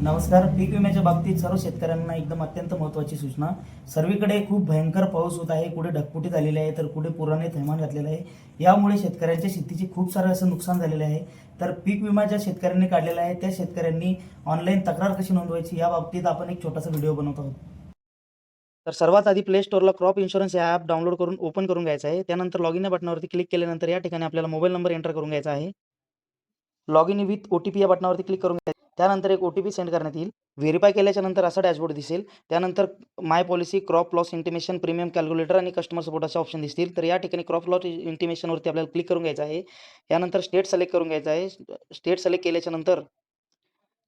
नमस्कार पीक विम्याच्या बाबतीत सर्व शेतकऱ्यांना एकदम अत्यंत महत्त्वाची सूचना. सर्वीकडे खूप भयंकर पाऊस होत आहे कुठे ढकपुटी झालेली आहे तर कुठे पुराने थैमान घातलेलं आहे. यामुळे शेतकऱ्यांच्या शेतीची खूप सारं असं नुकसान झालेलं आहे. तर पीक विमा ज्या शेतकऱ्यांनी काढलेला आहे त्या शेतकऱ्यांनी ऑनलाईन तक्रार कशी नोंदवायची या बाबतीत आपण एक छोटासा व्हिडिओ बनवत आहोत. तर सर्वात आधी प्ले स्टोअरला क्रॉप इन्शुरन्स या ॲप डाउनलोड करून ओपन करून घ्यायचं आहे. त्यानंतर लॉगिन या बटनावरती क्लिक केल्यानंतर या ठिकाणी आपल्याला मोबाईल नंबर एंटर करून घ्यायचा आहे. Log in with O T P या बटनावरती क्लिक करून घ्यायचं त्यानंतर एक ओ टी पी सेंड करण्यात येईल. व्हेरीफाय केल्याच्यानंतर असा डॅशबोर्ड दिसेल. त्यानंतर my policy crop loss intimation premium calculator आणि कस्टमर सपोर्ट असे ऑप्शन दिसतील. तर या ठिकाणी क्रॉप लॉस इंटिमेशनवरती आपल्याला क्लिक करून घ्यायचं आहे. यानंतर स्टेट सिलेक्ट करून घ्यायचं आहे. स्टेट सिलेक्ट केल्याच्यानंतर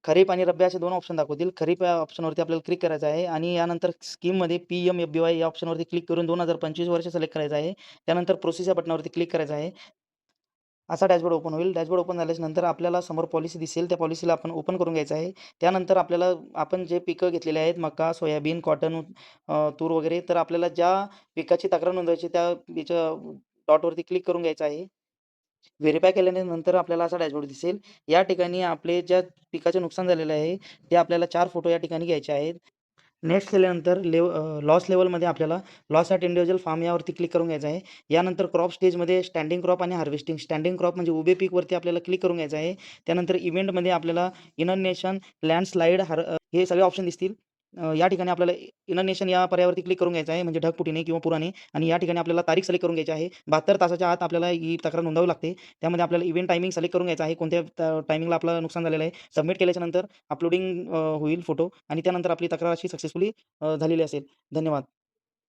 खरीप आणि रब्बी असे दोन ऑप्शन दाखवतील. खरीप या ऑप्शनवरती आपल्याला क्लिक करायचं आहे. आणि यानंतर स्कीममध्ये P M F B Y या ऑप्शनवरती क्लिक करून दोन हजार पंचवीस वर्ष सिलेक्ट करायचं आहे. त्यानंतर प्रोसेस या बटनावरती क्लिक करायचं आहे. असा डॅशबोर्ड ओपन होईल. डॅशबोर्ड ओपन झाल्याच्यानंतर आपल्याला समोर पॉलिसी दिसेल. त्या पॉलिसीला आपण ओपन करून घ्यायचं आहे. त्यानंतर आपल्याला आपण जे पिकं घेतलेले आहेत मका सोयाबीन कॉटन तूर वगैरे तर आपल्याला ज्या पिकाची तक्रार नोंदवायची त्या याच्या डॉटवरती क्लिक करून घ्यायचं आहे. व्हेरीफाय केल्यानंतर आपल्याला असा डॅशबोर्ड दिसेल. या ठिकाणी आपले ज्या पिकाचे नुकसान झालेलं आहे ते आपल्याला चार फोटो या ठिकाणी घ्यायचे आहेत. नेक्स्ट केल्यानंतर लेव लॉस लेवलमध्ये आपल्याला लॉस ॲट इंडिव्हिज्युअल फार्म यावरती क्लिक करून घ्यायचं आहे. यानंतर क्रॉप स्टेजमध्ये स्टँडिंग क्रॉप आणि हार्वेस्टिंग स्टँडिंग क्रॉप म्हणजे उभे पीकवरती आपल्याला क्लिक करून घ्यायचं आहे. त्यानंतर इव्हेंटमध्ये आपल्याला इनरनेशन लँडस्लाईड हार हे सगळे ऑप्शन दिसतील. या ठिकाणी आपल्याला इनरनेशन या पर्यायावरती क्लिक करून घ्यायचं आहे म्हणजे ढगपुटीने किंवा पुराने आणि या ठिकाणी आपल्याला तारीख सिलेक्ट करून घ्यायची आहे. बहात्तर तासाच्या आत आपल्याला ही तक्रार नोंदवावी लागते. त्यामध्ये आपल्याला इव्हेंट टायमिंग सिलेक्ट करून घ्यायचं आहे. कोणत्या टायमिंगला आपलं नुकसान झालेलं आहे सबमिट केल्याच्यानंतर अपलोडिंग होईल फोटो आणि त्यानंतर आपली तक्रार अशी सक्सेसफुली झालेली असेल. धन्यवाद.